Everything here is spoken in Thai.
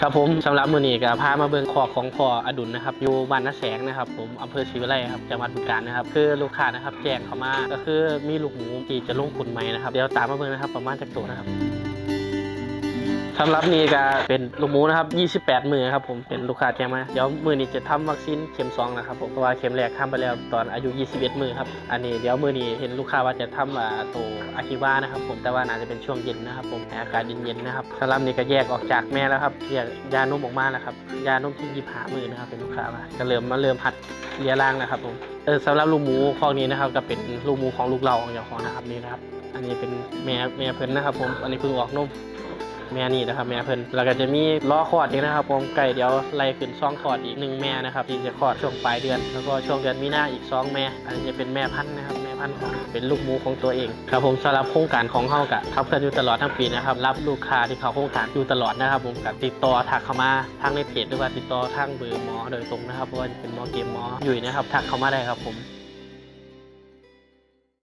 ครับผมสำหรับมือนี้ก็พามาเบิ่งคอบของพ่ออดุลนะครับ อยู่บ้านนาแสงนะครับ ผมอำเภอศรีวิไลครับจังหวัดบึงกาฬนะครับ คือลูกค้านะครับแจ้งเข้ามาก็คือมีลูกหมูที่จะลงขุนใหม่นะครับเดี๋ยวตามมาเบิ่งนะครับ ประมาณจากตัวนะครับ สำหรับนี้ก็เป็นลูกหมูนะครับ28 มือครับผมเป็นลูกค้าแจ้งมาเดี๋ยวมือนี้จะทำวัคซีนเข็มสองนะครับผมเพราะว่าเข็มแรกทำไปแล้วตอนอายุ 21 มือครับอันนี้เดี๋ยวมือนี้เห็นลูกค้าว่าจะทำอ่าตัวอาคิวานะครับผมแต่ว่าน่าจะเป็นช่วงเย็นนะครับผมให้อากาศเย็นๆนะครับสำหรับนี้ก็แยกออกจากแม่แล้วครับแยกยานมออกมาแล้วครับยานมที่ยิบหามือนะครับเป็นลูกค้ามาก็เริ่มมาเริ่มหัดเลียร่างนะครับผมเออสำหรับลูกหมูคอกนี้นะครับก็เป็นลูกหมูของลูกเราของเจ้าของนะครับนี่นะครับ อันนี้เป็นแม่แม่เพิ่นนะครับผมอันนี้เพิ่งออกนม แม่นี่นะครับแม่เพิ่นแล้วก็จะมีล้อคลอดอีกนะครับผมไก่เดี๋ยวไล่ขึ้นซองคลอดอีกหนึ่งแม่นะครับที่จะคลอดช่วงปลายเดือน แล้วก็ช่วงเดือนมีนาอีกสองแม่ อันนี้จะเป็นแม่พันธุ์นะครับแม่พันธุ์ของเป็นลูกหมูของตัวเองครับผมสำหรับโครงการของเฮากะครับเพื่อนอยู่ตลอดทั้งปีนะครับรับลูกค้าที่เขาโครงการอยู่ตลอดนะครับผมกับติดต่อทักเข้ามาทางในเพจหรือว่าติดต่อทางเบอร์หมอโดยตรงนะครับเพราะว่าจะเป็นหมอเกมหมออยู่นะครับทักเข้ามาได้ครับผม